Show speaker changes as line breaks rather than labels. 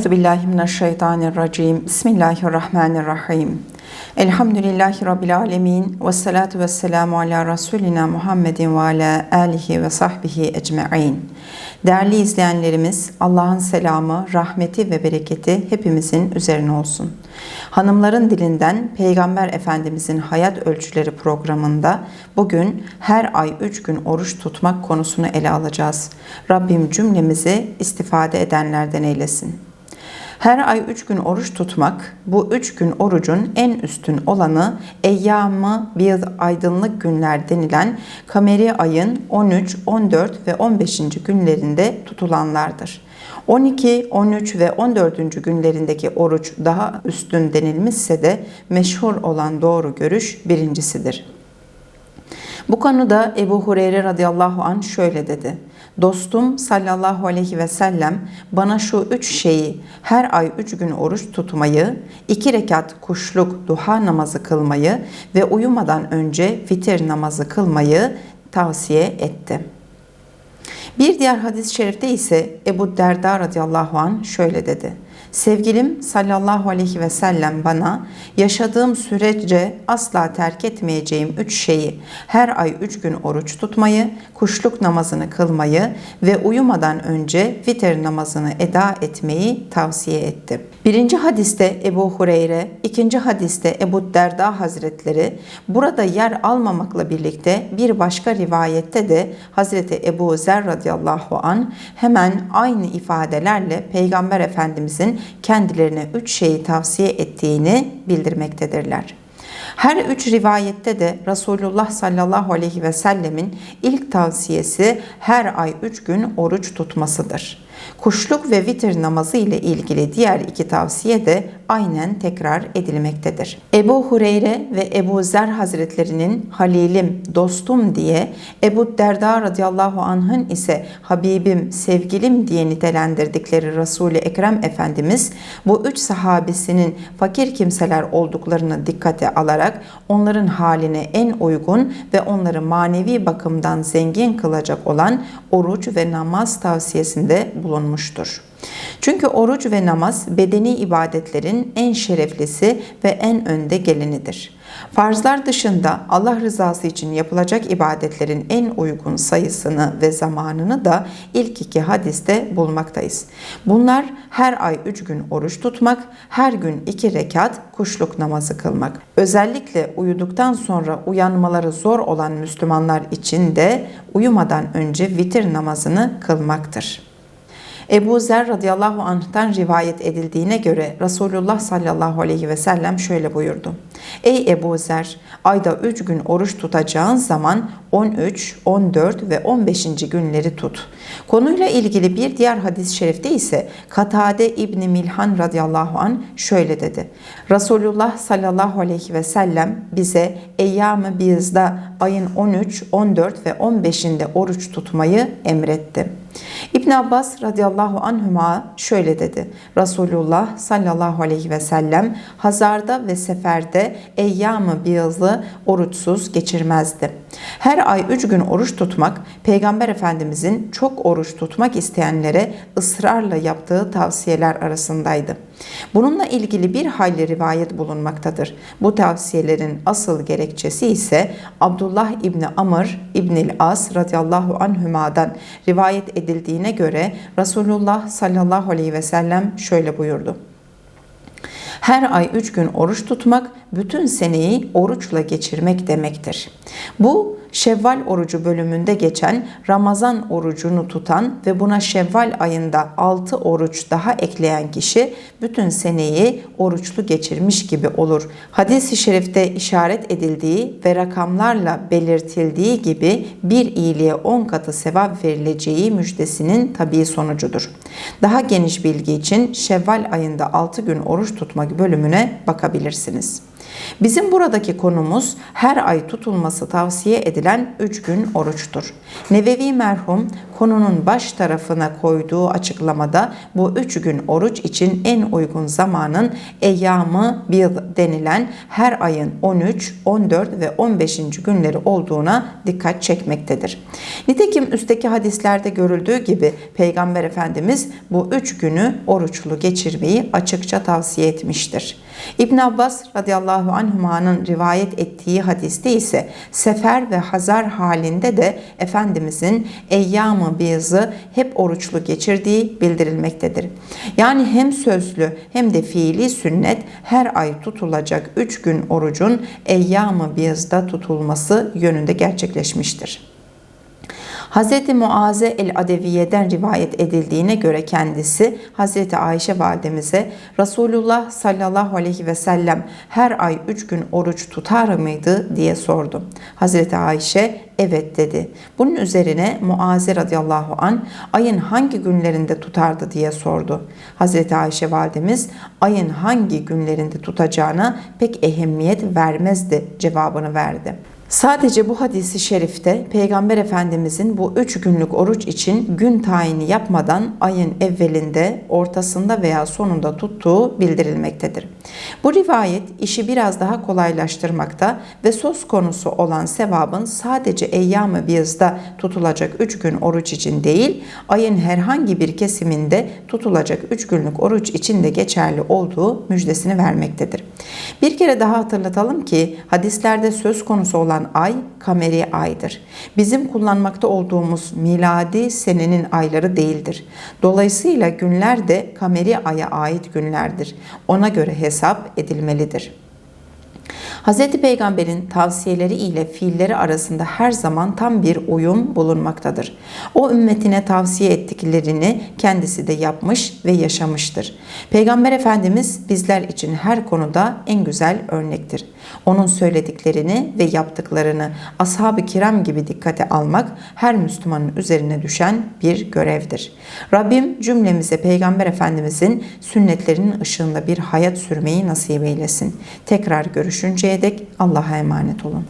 Euzu billahi mineşşeytanirracim. Bismillahirrahmanirrahim. Elhamdülillahi rabbil alamin ve salatu vesselamu ala rasulina Muhammedin ve ala alihi ve sahbihi ecmaîn. Değerli izleyenlerimiz, Allah'ın selamı, rahmeti ve bereketi hepimizin üzerine olsun. Hanımların dilinden Peygamber Efendimizin hayat ölçüleri programında bugün her ay 3 gün oruç tutmak konusunu ele alacağız. Rabbim cümlemizi istifade edenlerden eylesin. Her ay 3 gün oruç tutmak, bu 3 gün orucun en üstün olanı eyyamı bir aydınlık günler denilen kameri ayın 13, 14 ve 15. günlerinde tutulanlardır. 12, 13 ve 14. günlerindeki oruç daha üstün denilmişse de meşhur olan doğru görüş birincisidir. Bu konuda Ebu Hureyre radıyallahu an şöyle dedi. Dostum sallallahu aleyhi ve sellem bana şu üç şeyi her ay üç gün oruç tutmayı, iki rekat kuşluk duha namazı kılmayı ve uyumadan önce fitir namazı kılmayı tavsiye etti. Bir diğer hadis-i şerifte ise Ebu Derda radıyallahu an şöyle dedi. Sevgilim sallallahu aleyhi ve sellem bana yaşadığım sürece asla terk etmeyeceğim üç şeyi her ay üç gün oruç tutmayı, kuşluk namazını kılmayı ve uyumadan önce vitir namazını eda etmeyi tavsiye etti. Birinci hadiste Ebu Hureyre, ikinci hadiste Ebu Derda Hazretleri burada yer almamakla birlikte bir başka rivayette de Hazreti Ebu Zer radıyallahu an hemen aynı ifadelerle Peygamber Efendimizin kendilerine üç şeyi tavsiye ettiğini bildirmektedirler. Her üç rivayette de Resulullah sallallahu aleyhi ve sellemin ilk tavsiyesi her ay üç gün oruç tutmasıdır. Kuşluk ve vitir namazı ile ilgili diğer iki tavsiye de aynen tekrar edilmektedir. Ebu Hureyre ve Ebu Zer Hazretlerinin Halilim, dostum diye Ebu Derda radıyallahu anh'ın ise Habibim, sevgilim diye nitelendirdikleri Resul-i Ekrem Efendimiz bu üç sahabesinin fakir kimseler olduklarını dikkate alarak onların haline en uygun ve onları manevi bakımdan zengin kılacak olan oruç ve namaz tavsiyesinde bulunmuştur. Çünkü oruç ve namaz bedeni ibadetlerin en şereflisi ve en önde gelenidir. Farzlar dışında Allah rızası için yapılacak ibadetlerin en uygun sayısını ve zamanını da ilk iki hadiste bulmaktayız. Bunlar her ay üç gün oruç tutmak, her gün iki rekat kuşluk namazı kılmak. Özellikle uyuduktan sonra uyanmaları zor olan Müslümanlar için de uyumadan önce vitir namazını kılmaktır. Ebu Zer radıyallahu anh'tan rivayet edildiğine göre Resulullah sallallahu aleyhi ve sellem şöyle buyurdu. Ey Ebu Zer, ayda 3 gün oruç tutacağın zaman 13, 14 ve 15. günleri tut. Konuyla ilgili bir diğer hadis-i şerifte ise Katade İbni Milhan radıyallahu an şöyle dedi. Resulullah sallallahu aleyhi ve sellem bize eyyam-ı bizda ayın 13, 14 ve 15'inde oruç tutmayı emretti. İbn Abbas radıyallahu anhuma şöyle dedi. Resulullah sallallahu aleyhi ve sellem hazarda ve seferde eyyamı biyazlı oruçsuz geçirmezdi. Her ay üç gün oruç tutmak Peygamber Efendimizin çok oruç tutmak isteyenlere ısrarla yaptığı tavsiyeler arasındaydı. Bununla ilgili bir hayli rivayet bulunmaktadır. Bu tavsiyelerin asıl gerekçesi ise Abdullah İbni Amr İbnil As radıyallahu anhümadan rivayet edildiğine göre Resulullah sallallahu aleyhi ve sellem şöyle buyurdu. Her ay üç gün oruç tutmak bütün seneyi oruçla geçirmek demektir. Bu Şevval orucu bölümünde geçen Ramazan orucunu tutan ve buna Şevval ayında 6 oruç daha ekleyen kişi bütün seneyi oruçlu geçirmiş gibi olur. Hadis-i şerifte işaret edildiği ve rakamlarla belirtildiği gibi bir iyiliğe 10 katı sevap verileceği müjdesinin tabii sonucudur. Daha geniş bilgi için Şevval ayında 6 gün oruç tutmak bölümüne bakabilirsiniz. Bizim buradaki konumuz her ay tutulması tavsiye edilen 3 gün oruçtur. Nevevi merhum konunun baş tarafına koyduğu açıklamada bu 3 gün oruç için en uygun zamanın eyyamı bir denilen her ayın 13, 14 ve 15. günleri olduğuna dikkat çekmektedir. Nitekim üstteki hadislerde görüldüğü gibi Peygamber Efendimiz bu 3 günü oruçlu geçirmeyi açıkça tavsiye etmiştir. İbn Abbas radıyallahu anhuma'nın rivayet ettiği hadiste ise sefer ve hazar halinde de Efendimizin eyyamı biyazı hep oruçlu geçirdiği bildirilmektedir. Yani hem sözlü hem de fiili sünnet her ay tutulacak 3 gün orucun eyyamı biyazda tutulması yönünde gerçekleşmiştir. Hz. Muaze el-Adeviye'den rivayet edildiğine göre kendisi Hz. Ayşe validemize Resulullah sallallahu aleyhi ve sellem her ay üç gün oruç tutar mıydı diye sordu. Hz. Ayşe evet dedi. Bunun üzerine Muaze radıyallahu an ayın hangi günlerinde tutardı diye sordu. Hz. Ayşe validemiz ayın hangi günlerinde tutacağına pek ehemmiyet vermezdi cevabını verdi. Sadece bu hadisi şerifte Peygamber Efendimizin bu üç günlük oruç için gün tayini yapmadan ayın evvelinde, ortasında veya sonunda tuttuğu bildirilmektedir. Bu rivayet işi biraz daha kolaylaştırmakta ve söz konusu olan sevabın sadece eyyam-ı biyazda tutulacak üç gün oruç için değil, ayın herhangi bir kesiminde tutulacak üç günlük oruç için de geçerli olduğu müjdesini vermektedir. Bir kere daha hatırlatalım ki hadislerde söz konusu olan olan ay kameri aydır. Bizim kullanmakta olduğumuz miladi senenin ayları değildir. Dolayısıyla günler de kameri aya ait günlerdir. Ona göre hesap edilmelidir. Hz. Peygamber'in tavsiyeleri ile fiilleri arasında her zaman tam bir uyum bulunmaktadır. O ümmetine tavsiye ettiklerini kendisi de yapmış ve yaşamıştır. Peygamber Efendimiz bizler için her konuda en güzel örnektir. Onun söylediklerini ve yaptıklarını ashab-ı kiram gibi dikkate almak her Müslümanın üzerine düşen bir görevdir. Rabbim cümlemize Peygamber Efendimizin sünnetlerinin ışığında bir hayat sürmeyi nasip eylesin. Tekrar görüşünceye dek Allah'a emanet olun.